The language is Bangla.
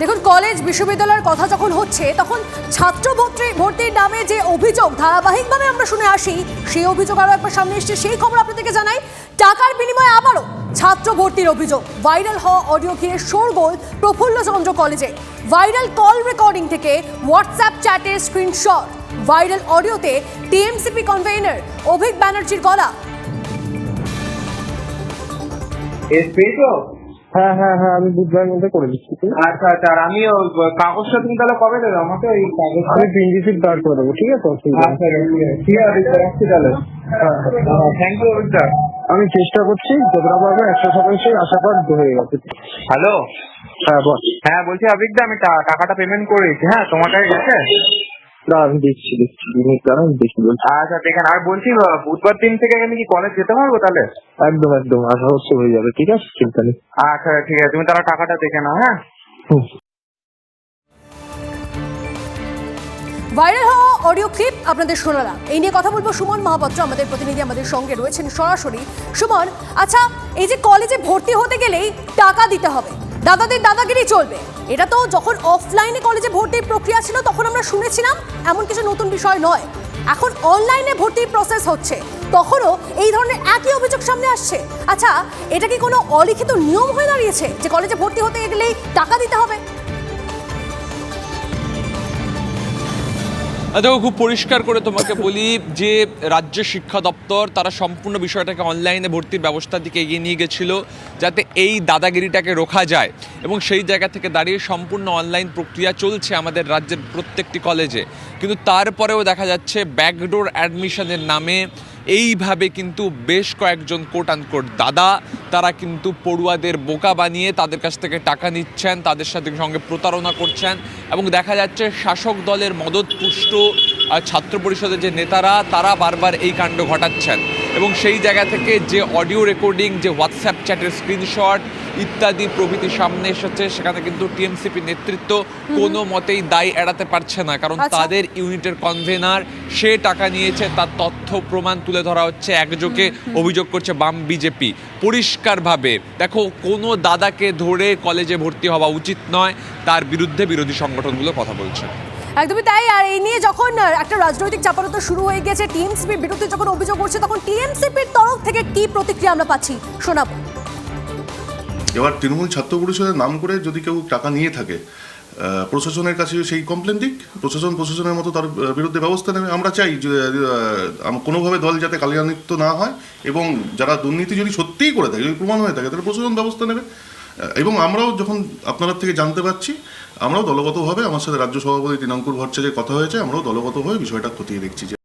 দেখুন কলেজ বিশ্ববিদ্যালয়ের কথা যখন হচ্ছে, তখন ছাত্র ভর্তি ভর্তির নামে যে অভিযোগ, ধারাবাহিকভাবে আমরা শুনে আসি, সেই অভিযোগ আরও একবার সামনে এসছে। সেই খবর আপনাদেরকে জানাই, টাকার বিনিময়ে আবারও ছাত্র ভর্তির অভিযোগ। ভাইরাল হওয়া অডিও ঘিরে শোরগোল প্রফুল্লচন্দ্র কলেজে। ভাইরাল কল রেকর্ডিং থেকে হোয়াটসঅ্যাপ চ্যাটের স্ক্রিনশট। ভাইরাল অডিওতে টিএমসিপি কনভেনার অভিক ব্যানার্জির গলা। হ্যাঁ হ্যাঁ হ্যাঁ আমি বুধবার মধ্যে করে দিচ্ছি আচ্ছা আচ্ছা আর আমি কাগজটা তুমি তাহলে কবে দেবে? আমাকে ওই কাগজটা আমি তিন রিসিপ্ট বার করে দেবো ঠিক আছে? আচ্ছা ঠিক আছে। রাখছি তাহলে। থ্যাংক ইউ অভিজ্ঞতা আমি চেষ্টা করছি যতটা পারব একশো শতাংশই আশা কর হয়ে গেছে। হ্যালো হ্যাঁ বল হ্যাঁ বলছি অভিজ্ঞতা আমি টাকাটা পেমেন্ট করে দিচ্ছি। হ্যাঁ তোমার কাছে গেছে? না আমি দেখছি দেখছি। জিনিস দাঁড়া আমি দেখি বলছি আচ্ছা আছে আর বলছি বুধবার দিন থেকে আমি কি কলেজ যেতে পারব তাহলে? একদম একদম। আশা হচ্ছে হয়ে যাবে। ঠিক আছে চিন্তা নেই। আচ্ছা ঠিক আছে। তুমি তাহলে টাকাটা দেখে নাও হ্যাঁ। ভাইরাল হওয়া অডিও ক্লিপ আপনাদের শোনালাম। এই নিয়ে কথা বলব সুমন মহাপাত্র আমাদের প্রতিনিধি আমাদের সঙ্গে রয়েছেন সরাসরি। সুমন আচ্ছা এই যে কলেজে ভর্তি হতে গেলেই টাকা দিতে হবে। দাদাদের দাদাগিরি চলবে। এটা তো যখন অফলাইনে কলেজে ভর্তির প্রক্রিয়া ছিল, তখন আমরা শুনেছিলাম এমন কিছু নতুন বিষয় নয়। এখন অনলাইনে ভর্তির প্রসেস হচ্ছে। তখনও এই ধরনের একই অভিযোগ সামনে আসছে। আচ্ছা এটা কি কোনো অলিখিত নিয়ম হয়ে দাঁড়িয়েছে যে কলেজে ভর্তি হতে গেলেই টাকা দিতে হবে? দেখো, খুব পরিষ্কার করে তোমাকে বলি যে রাজ্য শিক্ষা দপ্তর তারা সম্পূর্ণ বিষয়টাকে অনলাইনে ভর্তির ব্যবস্থার দিকে এগিয়ে নিয়ে গেছিল যাতে এই দাদাগিরিটাকে রোখা যায়। এবং সেই জায়গা থেকে দাঁড়িয়ে সম্পূর্ণ অনলাইন প্রক্রিয়া চলছে আমাদের রাজ্যের প্রত্যেকটি কলেজে। কিন্তু তারপরেও দেখা যাচ্ছে ব্যাকডোর অ্যাডমিশনের নামে এইভাবে কিন্তু বেশ কয়েকজন কোট আনকোট দাদা, তারা কিন্তু পড়ুয়াদের বোকা বানিয়ে তাদের কাছ থেকে টাকা নিচ্ছেন, তাদের সাথে সঙ্গে প্রতারণা করছেন এবং দেখা যাচ্ছে শাসক দলের মদতপুষ্ট ছাত্র পরিষদের যে নেতারা, তারা বারবার এই কাণ্ড ঘটাচ্ছেন। এবং সেই জায়গা থেকে যে অডিও রেকর্ডিং যে হোয়াটসঅ্যাপ চ্যাটের স্ক্রিনশট ইত্যাদি প্রভৃতি সামনে এসেছে সেখানে কিন্তু টিএমসিপি নেতৃত্ব কোনো মতেই দায় এড়াতে পারছে না। কারণ আচ্ছা। তাদের ইউনিটের কনভেনার সে টাকা নিয়েছে তার তথ্য প্রমাণ তুলে ধরা হচ্ছে একযোগে অভিযোগ করছে বাম বিজেপি। পরিষ্কারভাবে দেখো কোনো দাদাকে ধরে কলেজে ভর্তি হওয়া উচিত নয় তার বিরুদ্ধে বিরোধী সংগঠনগুলো কথা বলছে। একদমই তাই। আর এই নিয়ে যখন একটা রাজনৈতিক চাপানোতো শুরু হয়ে গেছে টিএমসিপির বিরুদ্ধে যখন অভিযোগ করছে তখন টিএমসিপির তরফ থেকে কি প্রতিক্রিয়া আমরা পাচ্ছি? শোনাবো। এবার তৃণমূল ছাত্র পরিষদের নাম করে যদি কেউ টাকা নিয়ে থাকে প্রশাসনের কাছে সেই কমপ্লেন দিক। প্রশাসন প্রশাসনের মতো তার বিরুদ্ধে ব্যবস্থা নেবে। আমরা চাই যে কোনোভাবে দল যাতে কালিয়ান্বিত না হয় এবং যারা দুর্নীতি যদি সত্যিই করে থাকে, যদি প্রমাণ হয়ে থাকে, তাহলে প্রশাসন ব্যবস্থা নেবে। এবং আমরাও যখন আপনারা থেকে জানতে পারছি, আমরাও দলগতভাবে, আমার সাথে রাজ্য সভাপতি তিনাঙ্কুর ভট্টাচার্যের কথা হয়েছে, আমরাও দলগতভাবে বিষয়টা খতিয়ে দেখছি যে